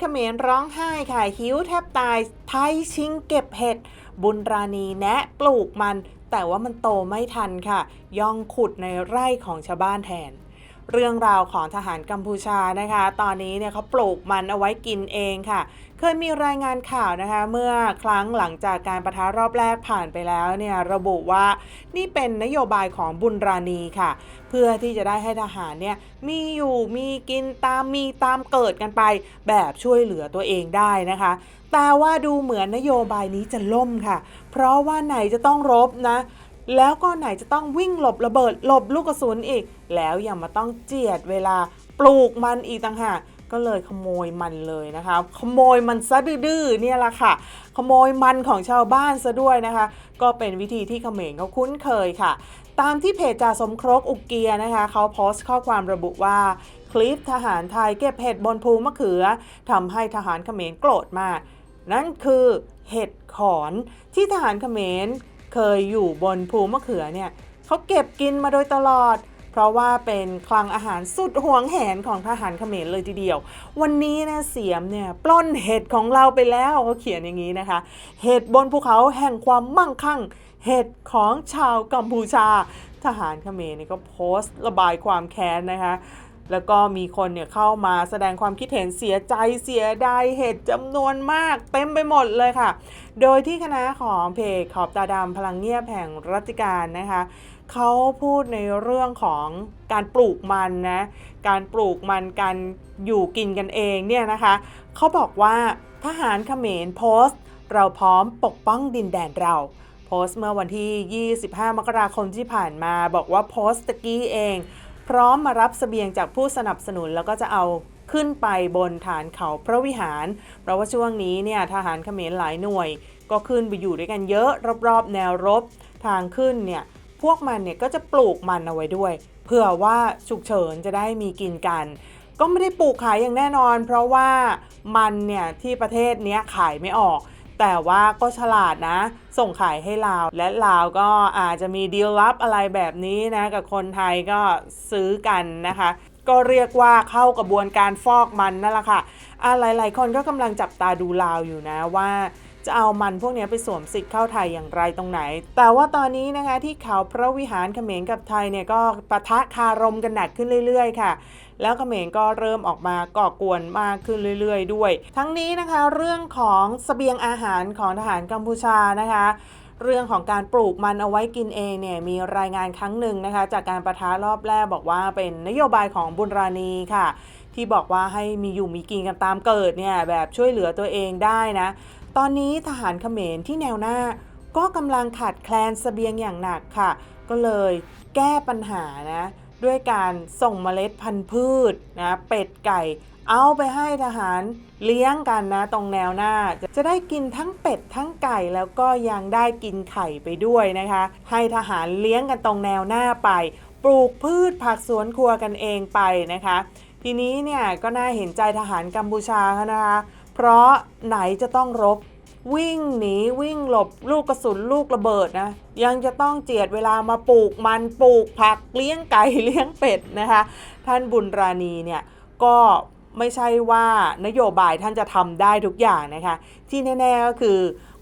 เขมรร้องไห้ค่ะหิวแทบตาย ไทยชิงเก็บเห็ด บุญราณีแนะปลูกมัน แต่ว่ามันโตไม่ทันค่ะ ย่องขุดในไร่ของชาวบ้านแทน เรื่องราวของทหารกัมพูชานะคะ ตอนนี้เนี่ยเขาปลูกมันเอาไว้กินเองค่ะ เคยมีรายงานข่าวนะคะ เมื่อครั้งหลังจากการประทะรอบแรกผ่านไปแล้วเนี่ยระบุว่านี่เป็นนโยบายของบุญราณีค่ะ เพื่อที่จะได้ให้ทหารเนี่ยมีอยู่มีกินตามมีตามเกิดกันไป แบบช่วยเหลือตัวเองได้นะคะ แต่ว่าดูเหมือนนโยบายนี้จะล่มค่ะ เพราะว่าไหนจะต้องรบนะ แล้วก็ไหนจะต้องวิ่งหลบระเบิดหลบลูกกระสุนอีก แล้วยังมาต้องเจียดเวลาปลูกมันอีกต่างหากก็เลยขโมยมันเลยนะคะ ขโมยมันซะดื้อเนี่ยแหละค่ะ ขโมยมันของชาวบ้านซะด้วยนะคะ ก็เป็นวิธีที่เขมรเขาคุ้นเคยค่ะ ตามที่เพจจ่าสมครกอุกเกียนะคะ เขาโพสต์ข้อความระบุว่า คลิปทหารไทยเก็บเห็ดบนภูมะเขือทำให้ทหารเขมรโกรธมาก นั่นคือเห็ดขอนที่ทหารเขมร เคยอยู่บนภูมะเขือเนี่ยเขาเก็บกินมาโดยตลอด เพราะว่าเป็นคลังอาหารสุดห่วงแหนของทหารเขมรเลยทีเดียว วันนี้นะเสียมเนี่ยปล้นเห็ดของเราไปแล้วเขาเขียนอย่างนี้นะคะ เห็ดบนภูเขาแห่งความมั่งคั่ง เห็ดของชาวกัมพูชา ทหารเขมรเนี่ยก็โพสต์ระบายความแค้นนะคะ แล้วก็มีคนเนี่ยเข้ามาแสดงความคิดเห็นเสียใจเสียดายเหตุจำนวนมาก เต็มไปหมดเลยค่ะ โดยที่คณะของเพจขอบตาดำพลังเงียบแห่งรัติการนะคะเขาพูดในเรื่องของการปลูกมันนะการปลูกมันการอยู่กินกันเองเนี่ยนะคะเขาบอกว่าทหารเขมรโพสต์ เราพร้อมปกป้องดินแดนเราโพสต์เมื่อวันที่ 25 มกราคมที่ผ่านมา บอกว่าโพสต์ตะกี้เอง พร้อมมารับเสบียงจากผู้สนับสนุนแล้วก็จะเอาขึ้นไปบนฐานเขาพระวิหาร เพราะว่าช่วงนี้เนี่ยทหารเขมรหลายหน่วย ก็ขึ้นไปอยู่ด้วยกันเยอะรอบๆ แนวรบ ทางขึ้นเนี่ยพวกมันเนี่ยก็จะปลูกมันเอาไว้ด้วยเพื่อว่าฉุกเฉินจะได้มีกินกัน ก็ไม่ได้ปลูกขายอย่างแน่นอน เพราะว่ามันเนี่ยที่ประเทศเนี้ยขายไม่ออก แต่ว่าก็ฉลาดนะ ส่งขายให้ลาว และลาวก็อาจจะมีดีลลับอะไรแบบนี้นะ กับคนไทยก็ซื้อกันนะคะ ก็เรียกว่าเข้ากระบวนการฟอกมันนั่นแหละค่ะอะหลาย ๆ คนก็กำลังจับตาดูลาวอยู่นะว่า จะเอามันพวกนี้ไปสวมสิทธิ์เข้าไทยอย่างไรตรงไหน แต่ว่าตอนนี้นะคะที่เขาพระวิหารเขมรกับไทยเนี่ยก็ปะทะคารมกันหนักขึ้นเรื่อยๆ ค่ะ แล้วเขมรก็เริ่มออกมาก่อกวนมากขึ้นเรื่อยๆ ด้วย ทั้งนี้นะคะเรื่องของเสบียงอาหารของทหารกัมพูชานะคะเรื่องของการปลูกมันเอาไว้กินเองเนี่ยมีรายงานครั้งหนึ่งนะคะ จากการประทะรอบแรกบอกว่าเป็นนโยบายของบุญราณีค่ะ ที่บอกว่าให้มีอยู่มีกินกันตามเกิดเนี่ยแบบช่วยเหลือตัวเองได้นะ ตอนนี้ทหารเขมรที่แนวหน้า ก็กำลังขาดแคลนเสบียงอย่างหนักค่ะ ก็เลยแก้ปัญหานะด้วยการส่งเมล็ดพันธุ์พืชนะเป็ดไก่ เอาไปให้ทหารเลี้ยงกันนะ ตรงแนวหน้า จะได้กินทั้งเป็ดทั้งไก่แล้วก็ยังได้กินไข่ไปด้วยนะคะ ให้ทหารเลี้ยงกันตรงแนวหน้าไป ปลูกพืชผักสวนครัวกันเองไปนะคะ ทีนี้เนี่ยก็น่าเห็นใจทหารกัมพูชาเขานะคะ เพราะไหนจะต้องรบ วิ่งหนีวิ่งหลบลูกกระสุนลูกระเบิดนะยังจะต้องเจียดเวลามาปลูกมันปลูกผักเลี้ยงไก่เลี้ยงเป็ดนะคะท่านบุญราณีเนี่ยก็ไม่ใช่ว่านโยบายท่านจะทำได้ทุกอย่างนะคะ ที่แน่ๆก็คือ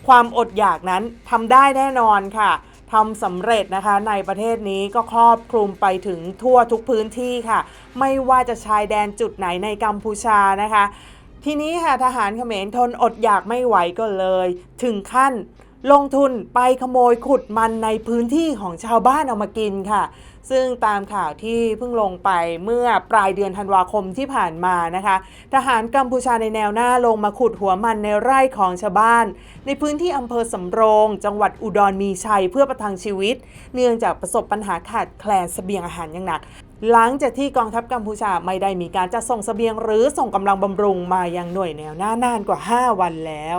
ความอดอยากนั้นทำได้แน่นอนค่ะทำสำเร็จนะคะในประเทศนี้ก็ครอบคลุมไปถึงทั่วทุกพื้นที่ค่ะ ไม่ว่าจะชายแดนจุดไหนในกัมพูชานะคะ ทีนี้ค่ะทหารเขมรทนอดอยากไม่ไหวก็เลย ถึงขั้น ลงทุนไปขโมยขุดมันในพื้นที่ของชาวบ้านเอามากินค่ะ ซึ่งตามข่าวที่เพิ่งลงไปเมื่อปลายเดือนธันวาคมที่ผ่านมานะคะ ทหารกัมพูชาในแนวหน้าลงมาขุดหัวมันในไร่ของชาวบ้าน ในพื้นที่อำเภอสำโรง จังหวัดอุดรมีชัยเพื่อประทังชีวิต เนื่องจากประสบปัญหาขาดแคลนเสบียงอาหารอย่างหนักหลังจากที่กองทัพกัมพูชาไม่ได้มีการจัดส่งเสบียงหรือส่งกำลังบำรุงมายังหน่วยแนวหน้านานกว่า 5 วันแล้ว